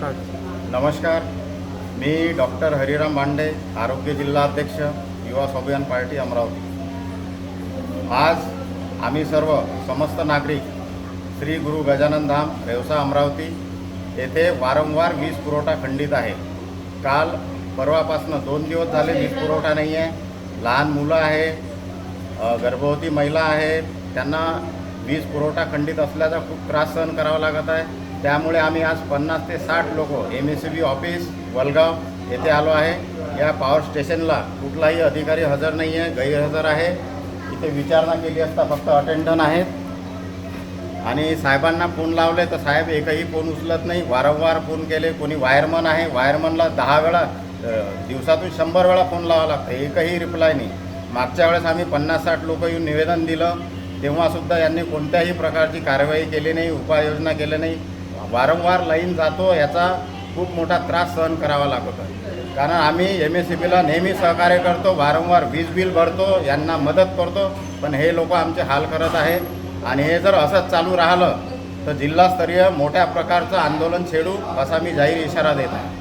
नमस्कार. नमस्कार. मी डॉक्टर हरिराम भांडे आरोग्य जिल्हा अध्यक्ष युवा स्वाभिमान पार्टी अमरावती. आज आम्ही सर्व समस्त नागरिक श्री गुरु गजानन धाम रेवसा अमरावती येथे वारंवार वीज पुरवठा खंडित आहे. काल परवापासनं दोन दिवस झाले वीज पुरवठा नाही आहे. लहान मुलं आहे गर्भवती महिला आहेत त्यांना वीज पुरवठा खंडित असल्याचा खूप त्रास सहन करावा लागत आहे. त्यामुळे आम्ही आज पन्नास ते साठ लोक M S C B office Walgaon येथे आलो आहे. या पॉवर स्टेशनला कुठलाही अधिकारी हजर नाही आहे गैरहजर आहे. इथे विचारणा केली असता फक्त अटेंडन आहेत. आणि साहेबांना फोन लावले तर साहेब एकही फोन उचलत नाही. वारंवार फोन केले. कोणी वायरमन आहे वायरमनला दहा वेळा दिवसातून शंभर वेळा फोन लावा लागतं. एकही रिप्लाय नाही. मागच्या वेळेस आम्ही पन्नास साठ लोक येऊन निवेदन दिलं. तेव्हासुद्धा यांनी कोणत्याही प्रकारची कारवाई केली नाही उपाययोजना केली नाही. वारंवार लाईन जातो याचा खूप मोठा त्रास सहन करावा लागत. आहे कारण आम्ही एम एस सी बीला नेहमी सहकार्य करतो वारंवार वीज बिल भरतो यांना मदत करतो पण हे लोक आमचे हाल करत आहेत. आणि हे जर असंच चालू राहिलं तर जिल्हास्तरीय मोठ्या प्रकारचं आंदोलन छेडू असा मी जाहीर इशारा देत आहे.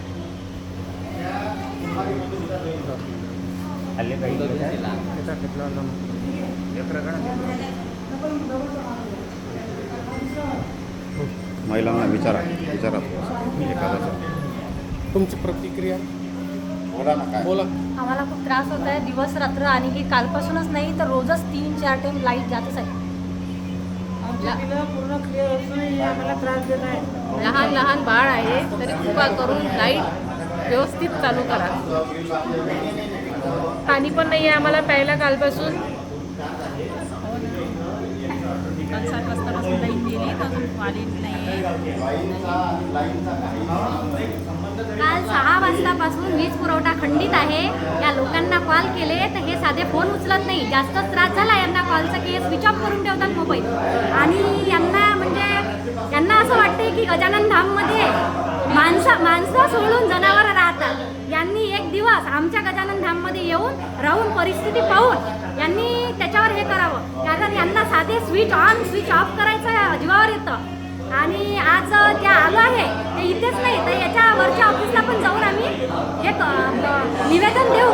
महिलांना विचारा विचारा. एखादा तुमची प्रतिक्रिया? बोला ना काय? बोला. आम्हाला खूप त्रास होत आहे दिवस रात्र आणि की कालपासूनच नाही तर रोजच तीन चार टाइम लाइट जातच आहे. आमच्या बिलं पूर्ण क्लिअर असूनही आम्हाला त्रास देत आहे. लहान लहान बाळ आहे तरी कृपा करून लाइट व्यवस्थित चालू करा. पाणी पण नाही आहे आम्हाला प्यायला कालपासून. काल सात वाजतापासून लाईन नाही. काल सहा वाजतापासून वीज पुरवठा खंडित आहे. या लोकांना कॉल केले तर हे साधे फोन उचलत नाही. जास्त त्रास झाला यांना कॉलचा की हे स्विच ऑफ करून ठेवतात मोबाईल आणि यांना म्हणजे यांना असं वाटते की गजानन धाममध्ये माणसं माणसं सोडून जनावरं राहतात. यांनी एक दिवस आमच्या गजानन धाममध्ये येऊन राहून परिस्थिती पाहून यांनी त्याच्यावर हे करावं. कारण यांना साधे स्विच ऑन स्विच ऑफ करायचं जीवावर येतं. आणि आज त्या आलो आहे ते इथेच नाही तर याच्या वरच्या ऑफिसला पण जाऊन आम्ही एक निवेदन देऊ.